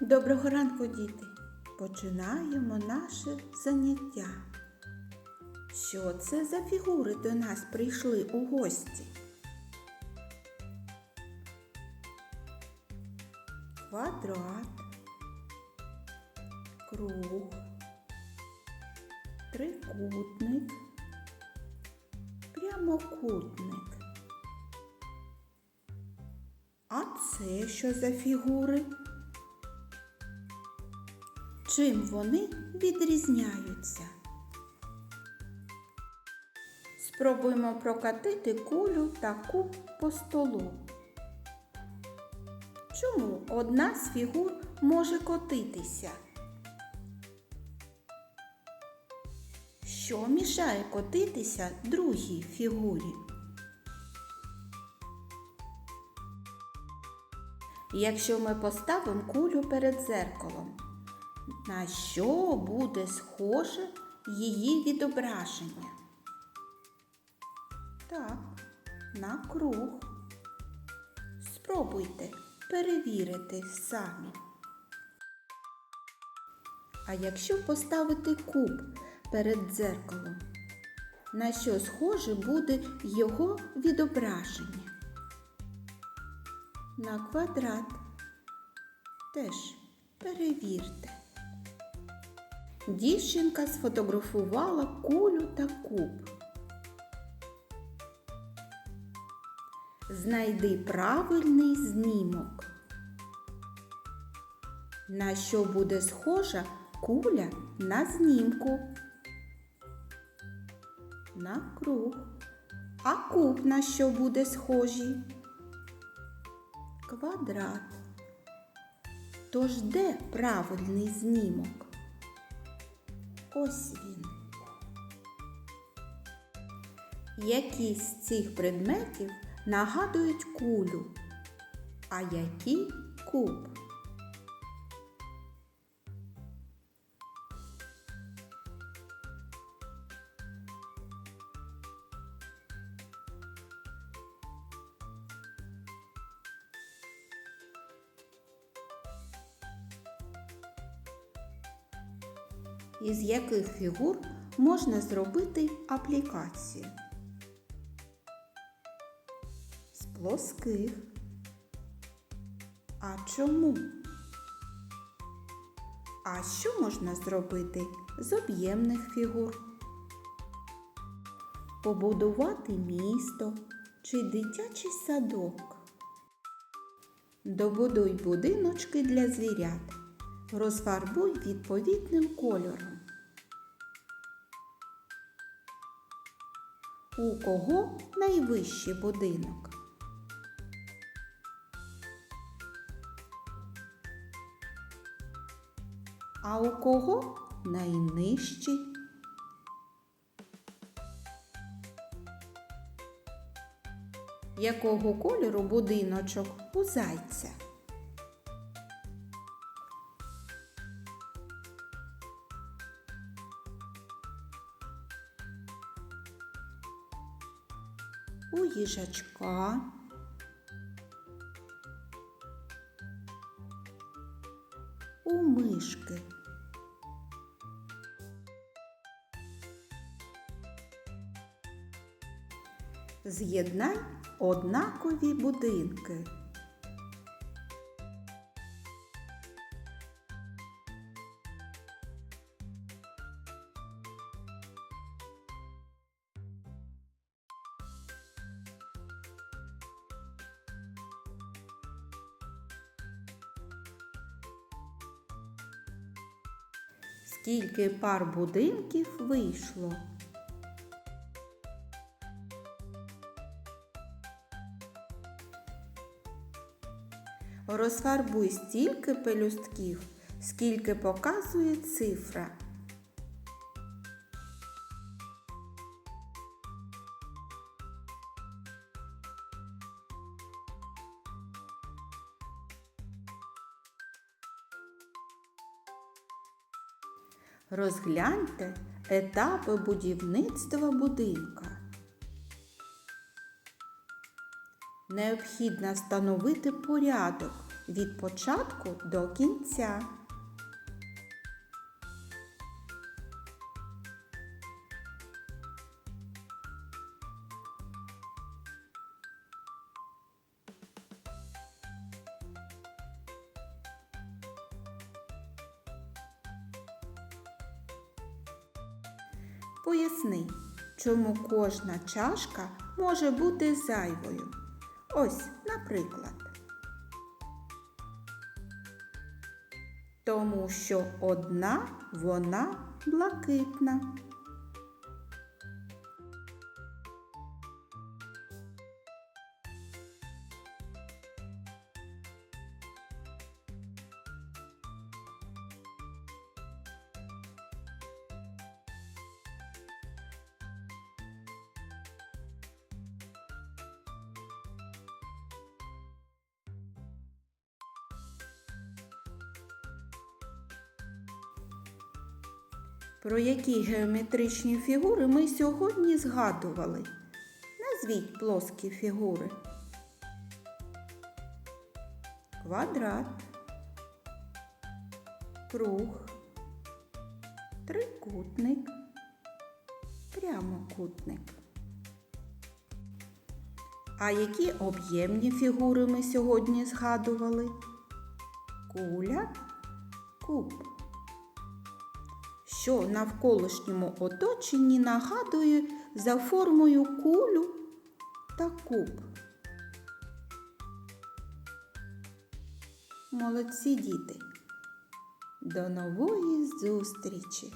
Доброго ранку, діти! Починаємо наше заняття. Що це за фігури до нас прийшли у гості? Квадрат, круг, трикутник, прямокутник. А це що за фігури? Чим вони відрізняються? Спробуємо прокатити кулю та куб по столу. Чому одна з фігур може котитися? Що мішає котитися другій фігурі? Якщо ми поставимо кулю перед зеркалом, на що буде схоже її відображення? Так, на круг. Спробуйте перевірити самі. А якщо поставити куб перед дзеркалом, на що схоже буде його відображення? На квадрат. Теж перевірте. Дівчинка сфотографувала кулю та куб. Знайди правильний знімок. На що буде схожа куля на знімку? На круг. А куб на що буде схожий? Квадрат. Тож де правильний знімок? Ось він. Які з цих предметів нагадують кулю, а які куб? Із яких фігур можна зробити аплікацію? З плоских. А чому? А що можна зробити з об'ємних фігур? Побудувати місто чи дитячий садок. Добудуй будиночки для звірят. Розфарбуй відповідним кольором. У кого найвищий будинок? А у кого найнижчий? Якого кольору будиночок у зайця? У їжачка, у мишки. З'єднай однакові будинки. Скільки пар будинків вийшло? Розфарбуй стільки пелюстків, скільки показує цифра. Розгляньте етапи будівництва будинка. Необхідно встановити порядок від початку до кінця. Поясни, чому кожна чашка може бути зайвою. Ось, наприклад. Тому що одна вона блакитна. Про які геометричні фігури ми сьогодні згадували? Назвіть плоскі фігури. Квадрат, круг, трикутник, прямокутник. А які об'ємні фігури ми сьогодні згадували? Куля, куб що в навколишньому оточенні нагадує за формою кулю та куб. Молодці діти. До нової зустрічі!